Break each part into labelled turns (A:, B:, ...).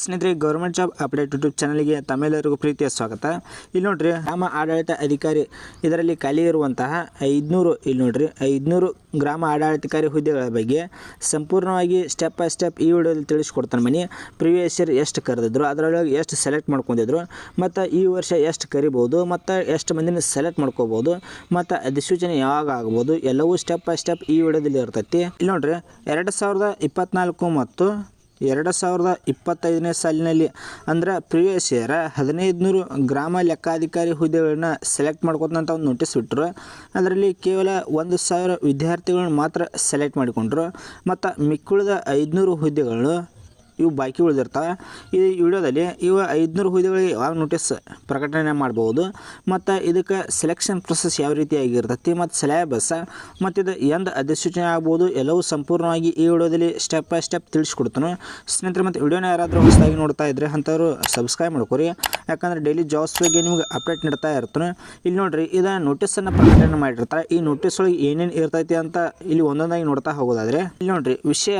A: ಸ್ನೇಹಿತರೆ, government job update YouTube ಚಾನಲ್ಗೆ ತಮ್ಮೆಲ್ಲರಿಗೂ ಪ್ರೀತಿಯ ಸ್ವಾಗತ. ಇಲ್ಲಿ ನೋಡ್ರಿ, ಗ್ರಾಮ ಆಡಳಿತ ಅಧಿಕಾರಿ ಇದರಲ್ಲಿ ಖಾಲಿ ಇರುವಂತಹ ಐದುನೂರು, ಇಲ್ಲಿ ನೋಡ್ರಿ, ಐದುನೂರು ಗ್ರಾಮ ಆಡಳಿತಕಾರಿ ಹುದ್ದೆಗಳ ಬಗ್ಗೆ ಸಂಪೂರ್ಣವಾಗಿ ಸ್ಟೆಪ್ ಬೈ ಸ್ಟೆಪ್ ಈ ವಿಡಿಯೋದಲ್ಲಿ ತಿಳಿಸ್ಕೊಡ್ತಾನೆ ಮನಿ. ಪ್ರಿವಿಯಸ್ ಇಯರ್ ಎಷ್ಟು ಕರೆದಿದ್ರು, ಅದರೊಳಗೆ ಎಷ್ಟು ಸೆಲೆಕ್ಟ್ ಮಾಡ್ಕೊಂಡಿದ್ರು, ಮತ್ತು ಈ ವರ್ಷ ಎಷ್ಟು ಕರಿಬೋದು, ಮತ್ತು ಎಷ್ಟು ಮಂದಿನ ಸೆಲೆಕ್ಟ್ ಮಾಡ್ಕೋಬೋದು, ಮತ್ತು ಅಧಿಸೂಚನೆ ಯಾವಾಗ ಆಗ್ಬೋದು, ಎಲ್ಲವೂ ಸ್ಟೆಪ್ ಬೈ ಸ್ಟೆಪ್ ಈ ವಿಡಿಯೋದಲ್ಲಿ ಇರ್ತೈತಿ. ಇಲ್ಲಿ ನೋಡ್ರಿ, ಎರಡು ಸಾವಿರದ ಇಪ್ಪತ್ನಾಲ್ಕು ಮತ್ತು ಎರಡು ಸಾವಿರದ ಇಪ್ಪತ್ತೈದನೇ ಸಾಲಿನಲ್ಲಿ. ಅಂದ್ರೆ ಪ್ರಿವಿಯಸ್ ಇಯರ್ ಹದಿನೈದು ನೂರು ಗ್ರಾಮ ಲೆಕ್ಕಾಧಿಕಾರಿ ಹುದ್ದೆಗಳನ್ನ ಸೆಲೆಕ್ಟ್ ಮಾಡ್ಕೊತಂತ ಒಂದು ನೋಟಿಸ್ ಬಿಟ್ಟರು ಅದರಲ್ಲಿ ಕೇವಲ ಒಂದು ಸಾವಿರ ವಿದ್ಯಾರ್ಥಿಗಳನ್ನ ಮಾತ್ರ ಸೆಲೆಕ್ಟ್ ಮಾಡಿಕೊಂಡ್ರು. ಮತ್ತು ಮಿಕ್ಕುಳಿದ ಐದುನೂರು ಹುದ್ದೆಗಳು ಇವು ಬಾಕಿ ಉಳಿದಿರ್ತವೆ. ಈ ವಿಡಿಯೋದಲ್ಲಿ ಇವು ಐದುನೂರು ಹುದ್ದೆಗಳಿಗೆ ಯಾವಾಗ ನೋಟಿಸ್ ಪ್ರಕಟಣೆ ಮಾಡ್ಬೋದು, ಮತ್ತು ಇದಕ್ಕೆ ಸೆಲೆಕ್ಷನ್ ಪ್ರೊಸೆಸ್ ಯಾವ ರೀತಿಯಾಗಿರ್ತೈತಿ, ಮತ್ತು ಸಿಲೆಬಸ್ ಮತ್ತು ಇದು ಎಂದು ಅಧಿಸೂಚನೆ ಆಗ್ಬೋದು, ಎಲ್ಲವೂ ಸಂಪೂರ್ಣವಾಗಿ ಈ ವಿಡಿಯೋದಲ್ಲಿ ಸ್ಟೆಪ್ ಬೈ ಸ್ಟೆಪ್ ತಿಳಿಸ್ಕೊಡ್ತಾನೆ. ಸ್ನೇಹಿತರೆ, ಮತ್ತು ವಿಡಿಯೋನ ಯಾರಾದರೂ ಹೊಸದಾಗಿ ನೋಡ್ತಾ ಇದ್ದರೆ ಅಂಥವ್ರು ಸಬ್ಸ್ಕ್ರೈಬ್ ಮಾಡ್ಕೊರಿ. ಯಾಕಂದರೆ ಡೈಲಿ ಜಾಬ್ಸ್ ಬಗ್ಗೆ ನಿಮ್ಗೆ ಅಪ್ಡೇಟ್ ನೀಡ್ತಾ ಇರ್ತಾನೆ. ಇಲ್ಲಿ ನೋಡಿರಿ, ಇದು ನೋಟಿಸನ್ನು ಪ್ರಕಟಣೆ ಮಾಡಿರ್ತಾರೆ. ಈ ನೋಟಿಸ್ ಒಳಗೆ ಏನೇನು ಇರ್ತೈತಿ ಅಂತ ಇಲ್ಲಿ ಒಂದೊಂದಾಗಿ ನೋಡ್ತಾ ಹೋಗೋದಾದರೆ, ಇಲ್ಲಿ ನೋಡಿರಿ, ವಿಷಯ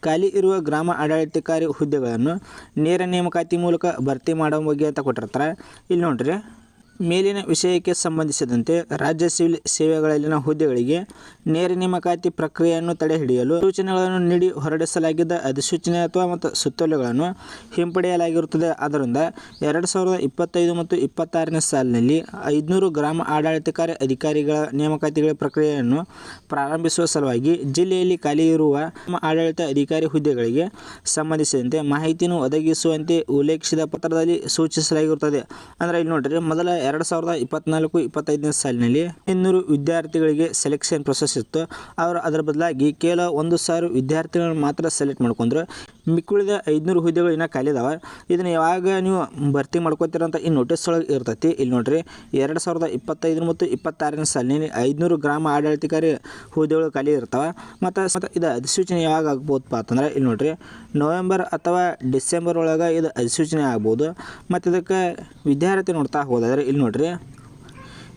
A: ಖಾಲಿ ಇರುವ ಗ್ರಾಮ ಆಡಳಿತಾಧಿಕಾರಿ ಹುದ್ದೆಗಳನ್ನು ನೇರ ನೇಮಕಾತಿ ಮೂಲಕ ಭರ್ತಿ ಮಾಡೋ ಬಗ್ಗೆ ಅಂತ ಕೊಟ್ಟಿರ್ತಾರೆ. ಇಲ್ಲಿ ನೋಡ್ರಿ. ಮೇಲಿನ ವಿಷಯಕ್ಕೆ ಸಂಬಂಧಿಸಿದಂತೆ ರಾಜ್ಯ ಸಿವಿಲ್ ಸೇವೆಗಳಲ್ಲಿನ ಹುದ್ದೆಗಳಿಗೆ ನೇರ ನೇಮಕಾತಿ ಪ್ರಕ್ರಿಯೆಯನ್ನು ತಡೆಹಿಡಿಯಲು ಸೂಚನೆಗಳನ್ನು ನೀಡಿ ಹೊರಡಿಸಲಾಗಿದ್ದ ಅಧಿಸೂಚನೆ ಅಥವಾ ಮತ್ತು ಸುತ್ತೋಲೆಗಳನ್ನು ಹಿಂಪಡೆಯಲಾಗಿರುತ್ತದೆ. ಆದ್ದರಿಂದ ಎರಡು ಸಾವಿರದ ಇಪ್ಪತ್ತೈದು ಮತ್ತು ಇಪ್ಪತ್ತಾರನೇ ಸಾಲಿನಲ್ಲಿ ಐದುನೂರು ಗ್ರಾಮ ಆಡಳಿತಕಾರಿ ಅಧಿಕಾರಿಗಳ ನೇಮಕಾತಿಗಳ ಪ್ರಕ್ರಿಯೆಯನ್ನು ಪ್ರಾರಂಭಿಸುವ ಸಲುವಾಗಿ ಜಿಲ್ಲೆಯಲ್ಲಿ ಖಾಲಿ ಇರುವ ಆಡಳಿತ ಅಧಿಕಾರಿ ಹುದ್ದೆಗಳಿಗೆ ಸಂಬಂಧಿಸಿದಂತೆ ಮಾಹಿತಿಯನ್ನು ಒದಗಿಸುವಂತೆ ಉಲ್ಲೇಖಿಸಿದ ಪತ್ರದಲ್ಲಿ ಸೂಚಿಸಲಾಗಿರುತ್ತದೆ. ಅಂದರೆ ಇಲ್ಲಿ ನೋಡ್ರಿ ಮೊದಲ ಎರಡು ಸಾವಿರದ ಇಪ್ಪತ್ನಾಲ್ಕು, ಇಪ್ಪತ್ತೈದನೇ ಸಾಲಿನಲ್ಲಿ ಇನ್ನೂರು ವಿದ್ಯಾರ್ಥಿಗಳಿಗೆ ಸೆಲೆಕ್ಷನ್ ಪ್ರೊಸೆಸ್ ಇತ್ತು. ಅವರು ಅದರ ಬದಲಾಗಿ ಕೇವಲ ಒಂದು ಸಾವಿರ ವಿದ್ಯಾರ್ಥಿಗಳನ್ನು ಮಾತ್ರ ಸೆಲೆಕ್ಟ್ ಮಾಡ್ಕೊಂಡ್ರು. ಮಿಕ್ಕುಳಿದ ಐದುನೂರು ಹುದ್ದೆಗಳು ಇನ್ನೂ ಖಾಲಿ ಇದಾವೆ ಇದನ್ನು ಯಾವಾಗ ನೀವು ಭರ್ತಿ ಮಾಡ್ಕೋತೀರಂತ ಈ ನೋಟಿಸ್ ಒಳಗೆ ಇರ್ತೈತಿ. ಇಲ್ಲಿ ನೋಡ್ರಿ, ಎರಡು ಸಾವಿರದ ಇಪ್ಪತ್ತೈದು ಮತ್ತು ಇಪ್ಪತ್ತಾರನೇ ಸಾಲಿನಲ್ಲಿ ಐದುನೂರು ಗ್ರಾಮ ಆಡಳಿತಕಾರಿ ಹುದ್ದೆಗಳು ಖಾಲಿ ಇರ್ತಾವೆ. ಮತ್ತು ಮತ್ತು ಇದು ಅಧಿಸೂಚನೆ ಯಾವಾಗ ಆಗ್ಬೋದಪ್ಪ ಅಂತಂದ್ರೆ ಇಲ್ಲಿ ನೋಡ್ರಿ, ನವೆಂಬರ್ ಅಥವಾ ಡಿಸೆಂಬರ್ ಒಳಗೆ ಇದು ಅಧಿಸೂಚನೆ ಆಗ್ಬೋದು. ಮತ್ತು ಇದಕ್ಕೆ ವಿದ್ಯಾರ್ಥಿ ನೋಡ್ತಾ ಹೋದಾದ್ರೆ ಇಲ್ಲಿ ನೋಡ್ರಿ.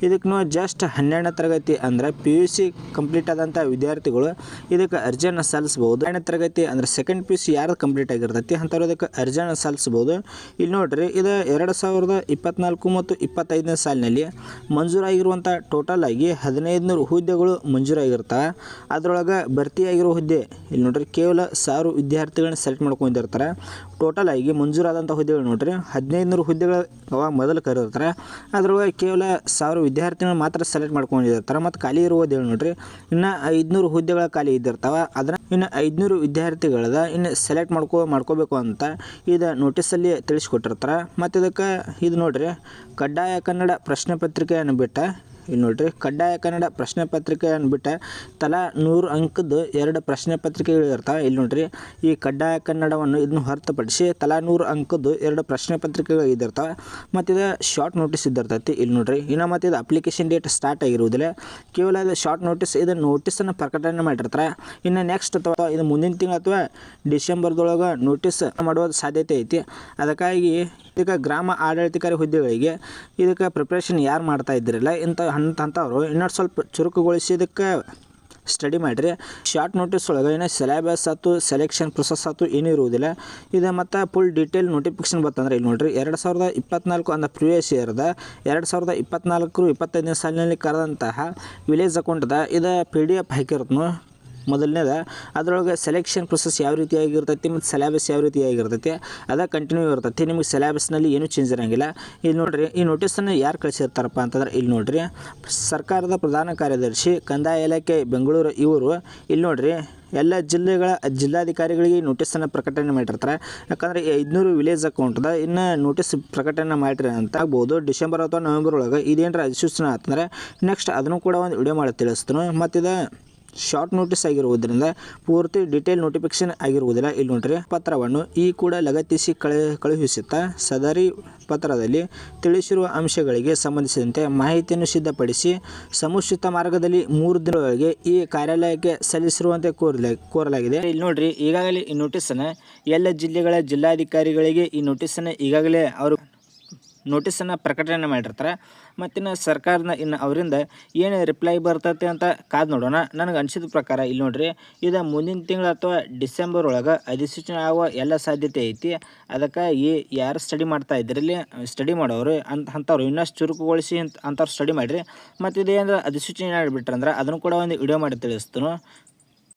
A: ಇದಕ್ಕೆ ಜಸ್ಟ್ ಹನ್ನೆರಡನೇ ತರಗತಿ ಅಂದರೆ ಪಿ ಯು ಸಿ ಕಂಪ್ಲೀಟ್ ಆದಂಥ ವಿದ್ಯಾರ್ಥಿಗಳು ಇದಕ್ಕೆ ಅರ್ಜಿಯನ್ನು ಸಲ್ಲಿಸ್ಬೋದು. ಎರಡನೇ ತರಗತಿ ಅಂದರೆ ಸೆಕೆಂಡ್ ಪಿ ಯು ಸಿ ಯಾರು ಕಂಪ್ಲೀಟ್ ಆಗಿರ್ತೈತಿ ಅಂಥವ್ರು ಇದಕ್ಕೆ ಅರ್ಜಿಯನ್ನು ಸಲ್ಲಿಸ್ಬೋದು. ಇಲ್ಲಿ ನೋಡ್ರಿ, ಇದು ಎರಡು ಸಾವಿರದ ಇಪ್ಪತ್ನಾಲ್ಕು ಮತ್ತು ಇಪ್ಪತ್ತೈದನೇ ಸಾಲಿನಲ್ಲಿ ಮಂಜೂರಾಗಿರುವಂಥ ಟೋಟಲ್ ಆಗಿ ಹದಿನೈದು ನೂರು ಹುದ್ದೆಗಳು ಮಂಜೂರಾಗಿರ್ತವೆ ಅದರೊಳಗೆ ಭರ್ತಿಯಾಗಿರೋ ಹುದ್ದೆ ಇಲ್ಲಿ ನೋಡ್ರಿ ಕೇವಲ ಸಾವಿರ ವಿದ್ಯಾರ್ಥಿಗಳನ್ನ ಸೆಲೆಕ್ಟ್ ಮಾಡ್ಕೊಂಡಿರ್ತಾರೆ. ಟೋಟಲ್ ಆಗಿ ಮಂಜೂರಾದಂಥ ಹುದ್ದೆಗಳು ನೋಡ್ರಿ. ಹದಿನೈದು ನೂರು ಹುದ್ದೆಗಳು ಅವಾಗ ಮೊದಲು ಕರೆದಿರ್ತಾರೆ. ಅದ್ರೊಳಗೆ ಕೇವಲ ಸಾವಿರ ವಿದ್ಯಾರ್ಥಿಗಳು ಮಾತ್ರ ಸೆಲೆಕ್ಟ್ ಮಾಡ್ಕೊಂಡಿರ್ತಾರೆ. ಮತ್ತು ಖಾಲಿ ಇರುವ ಹುದ್ದೆಗಳು ನೋಡ್ರಿ. ಇನ್ನು ಐದುನೂರು ಹುದ್ದೆಗಳ ಖಾಲಿ ಇದ್ದಿರ್ತಾವೆ. ಅದರ ಇನ್ನು ಐದುನೂರು ವಿದ್ಯಾರ್ಥಿಗಳದ ಇನ್ನು ಸೆಲೆಕ್ಟ್ ಮಾಡ್ಕೋ, ಮಾಡ್ಕೋಬೇಕು ಅಂತ ಇದು ನೋಟಿಸಲ್ಲಿ ತಿಳಿಸ್ಕೊಟ್ಟಿರ್ತಾರೆ. ಮತ್ತು ಇದಕ್ಕೆ ಇದು ನೋಡ್ರಿ. ಕಡ್ಡಾಯ ಕನ್ನಡ ಪ್ರಶ್ನೆ ಪತ್ರಿಕೆಯನ್ನು ಬಿಟ್ಟ ಇಲ್ಲಿ ನೋಡ್ರಿ. ಕಡ್ಡಾಯ ಕನ್ನಡ ಪ್ರಶ್ನೆ ಪತ್ರಿಕೆ ಅಂದ್ಬಿಟ್ಟು ತಲಾ ನೂರು ಅಂಕದ ಎರಡು ಪ್ರಶ್ನೆ ಪತ್ರಿಕೆಗಳು ಇರ್ತಾವೆ. ಇಲ್ಲಿ ನೋಡ್ರಿ, ಈ ಕಡ್ಡಾಯ ಕನ್ನಡವನ್ನು ಇದನ್ನು ಹೊರತುಪಡಿಸಿ ತಲಾ ನೂರು ಅಂಕದ್ದು ಎರಡು ಪ್ರಶ್ನೆ ಪತ್ರಿಕೆಗಳು ಇದ್ದಿರ್ತಾವೆ ಮತ್ತು ಇದು ಶಾರ್ಟ್ ನೋಟಿಸ್ ಇದ್ದಿರ್ತೈತಿ ಇಲ್ಲಿ ನೋಡ್ರಿ, ಇನ್ನು ಮತ್ತು ಇದು ಅಪ್ಲಿಕೇಶನ್ ಡೇಟ್ ಸ್ಟಾರ್ಟ್ ಆಗಿರುವುದಿಲ್ಲ ಕೇವಲ ಇದು ಶಾರ್ಟ್ ನೋಟಿಸ್ ಇದು ನೋಟಿಸನ್ನು ಪ್ರಕಟಣೆ ಮಾಡಿರ್ತಾರೆ. ಇನ್ನು ನೆಕ್ಸ್ಟ್ ಅಥವಾ ಇದು ಮುಂದಿನ ತಿಂಗಳು ಅಥವಾ ಡಿಸೆಂಬರ್ದೊಳಗೆ ನೋಟಿಸ್ ಮಾಡುವ ಸಾಧ್ಯತೆ ಐತಿ. ಅದಕ್ಕಾಗಿ ಇದಕ್ಕೆ ಗ್ರಾಮ ಆಡಳಿತಾಧಿಕಾರಿ ಹುದ್ದೆಗಳಿಗೆ ಇದಕ್ಕೆ ಪ್ರಿಪ್ರೇಷನ್ ಯಾರು ಮಾಡ್ತಾ ಇದ್ದಿರಲ್ಲ ಇಂಥ ಅಂಥವ್ರು ಇನ್ನೊಂದು ಸ್ವಲ್ಪ ಚುರುಕುಗೊಳಿಸಿದಕ್ಕೆ ಸ್ಟಡಿ ಮಾಡಿರಿ. ಶಾರ್ಟ್ ನೋಟಿಸ್ ಒಳಗೆ ಏನು ಸಿಲೆಬಸ್ ಆಯ್ತು ಸೆಲೆಕ್ಷನ್ ಪ್ರೊಸೆಸ್ ಆಯ್ತು ಏನೂ ಇರುವುದಿಲ್ಲ. ಇದು ಮತ್ತು ಫುಲ್ ಡೀಟೇಲ್ ನೋಟಿಫಿಕೇಶನ್ ಬರ್ತಂದ್ರೆ ಇಲ್ಲಿ ನೋಡಿರಿ, ಎರಡು ಸಾವಿರದ ಇಪ್ಪತ್ನಾಲ್ಕು ಅಂದ್ರೆ ಪ್ರಿವಿಯಸ್ ಇಯರ್ದ ಎರಡು ಸಾವಿರದ ಇಪ್ಪತ್ನಾಲ್ಕು ಇಪ್ಪತ್ತೈದನೇ ಸಾಲಿನಲ್ಲಿ ಕರೆದಂತಹ ವಿಲೇಜ್ ಅಕೌಂಟ್ದ ಇದು ಪಿ ಡಿ ಎಫ್ ಹಾಕಿರ್ತನು. ಮೊದಲನೇದ, ಅದರೊಳಗೆ ಸೆಲೆಕ್ಷನ್ ಪ್ರೊಸೆಸ್ ಯಾವ ರೀತಿಯಾಗಿರ್ತೈತಿ ಮತ್ತು ಸಿಲೆಬಸ್ ಯಾವ ರೀತಿಯಾಗಿರ್ತೈತಿ, ಅದ ಕಂಟಿನ್ಯೂ ಇರ್ತೈತಿ. ನಿಮಗೆ ಸಿಲೆಬಸ್ನಲ್ಲಿ ಏನೂ ಚೇಂಜ್ ಇರೋಂಗಿಲ್ಲ. ಇಲ್ಲಿ ನೋಡ್ರಿ, ಈ ನೋಟಿಸನ್ನು ಯಾರು ಕಳಿಸಿರ್ತಾರಪ್ಪ ಅಂತಂದ್ರೆ ಇಲ್ಲಿ ನೋಡ್ರಿ, ಸರ್ಕಾರದ ಪ್ರಧಾನ ಕಾರ್ಯದರ್ಶಿ ಕಂದಾಯ ಇಲಾಖೆ ಬೆಂಗಳೂರು ಇವರು. ಇಲ್ಲಿ ನೋಡ್ರಿ, ಎಲ್ಲ ಜಿಲ್ಲೆಗಳ ಜಿಲ್ಲಾಧಿಕಾರಿಗಳಿಗೆ ಈ ನೋಟಿಸನ್ನು ಪ್ರಕಟಣೆ ಮಾಡಿರ್ತಾರೆ. ಯಾಕಂದರೆ ಐದುನೂರು ವಿಲೇಜ್ ಅಕೌಂಟ್ದ ಇನ್ನು ನೋಟಿಸ್ ಪ್ರಕಟಣೆ ಮಾಡಿರಿ ಅಂತ ಆಗ್ಬೋದು. ಡಿಸೆಂಬರ್ ಅಥವಾ ನವೆಂಬರ್ ಒಳಗೆ ಇದೇನರ ಅಧಿಸೂಚನೆ ಆತಂದ್ರೆ ನೆಕ್ಸ್ಟ್ ಅದನ್ನು ಕೂಡ ಒಂದು ವಿಡಿಯೋ ಮಾಡಿ ತಿಳಿಸ್ತಾನೆ. ಮತ್ತು ಇದು ಶಾರ್ಟ್ ನೋಟಿಸ್ ಆಗಿರುವುದರಿಂದ ಪೂರ್ತಿ ಡಿಟೇಲ್ ನೋಟಿಫಿಕೇಶನ್ ಆಗಿರುವುದಿಲ್ಲ. ಇಲ್ಲಿ ನೋಡ್ರಿ, ಪತ್ರವನ್ನು ಈ ಕೂಡ ಲಗತ್ತಿಸಿ ಕಳೆ, ಕಳುಹಿಸುತ್ತಾ ಸದರಿ ಪತ್ರದಲ್ಲಿ ತಿಳಿಸಿರುವ ಅಂಶಗಳಿಗೆ ಸಂಬಂಧಿಸಿದಂತೆ ಮಾಹಿತಿಯನ್ನು ಸಿದ್ಧಪಡಿಸಿ ಸಮುಚಿತ ಮಾರ್ಗದಲ್ಲಿ ಮೂರು ದಿನಗಳಿಗೆ ಈ ಕಾರ್ಯಾಲಯಕ್ಕೆ ಸಲ್ಲಿಸಿರುವಂತೆ ಕೋರಲ, ಕೋರಲಾಗಿದೆ. ಇಲ್ಲಿ ನೋಡ್ರಿ, ಈಗಾಗಲೇ ಈ ನೋಟಿಸನ್ನು ಎಲ್ಲ ಜಿಲ್ಲೆಗಳ ಜಿಲ್ಲಾಧಿಕಾರಿಗಳಿಗೆ ಈ ನೋಟಿಸನ್ನು ಈಗಾಗಲೇ ಅವರು ನೋಟಿಸನ್ನು ಪ್ರಕಟಣೆ ಮಾಡಿರ್ತಾರೆ. ಮತ್ತಿನ್ನು ಸರ್ಕಾರದ ಇನ್ನು ಅವರಿಂದ ಏನು ರಿಪ್ಲೈ ಬರ್ತೈತೆ ಅಂತ ಕಾದು ನೋಡೋಣ. ನನಗೆ ಅನಿಸಿದ ಪ್ರಕಾರ ಇಲ್ಲಿ ನೋಡ್ರಿ, ಇದು ಮುಂದಿನ ತಿಂಗಳು ಅಥವಾ ಡಿಸೆಂಬರ್ ಒಳಗೆ ಅಧಿಸೂಚನೆ ಆಗುವ ಎಲ್ಲ ಸಾಧ್ಯತೆ ಐತಿ. ಅದಕ್ಕೆ ಈ ಯಾರು ಸ್ಟಡಿ ಮಾಡ್ತಾ ಇದ್ರಲ್ಲಿ ಸ್ಟಡಿ ಮಾಡೋರು ಅಂತ, ಅಂಥವ್ರು ಇನ್ನಷ್ಟು ಚುರುಕುಗೊಳಿಸಿ ಅಂತ, ಅಂಥವ್ರು ಸ್ಟಡಿ ಮಾಡಿರಿ. ಮತ್ತು ಇದೇನಾದ್ರೆ ಅಧಿಸೂಚನೆ ಮಾಡಿಬಿಟ್ರಂದ್ರೆ ಅದನ್ನು ಕೂಡ ಒಂದು ವಿಡಿಯೋ ಮಾಡಿ ತಿಳಿಸ್ತೀನಿ.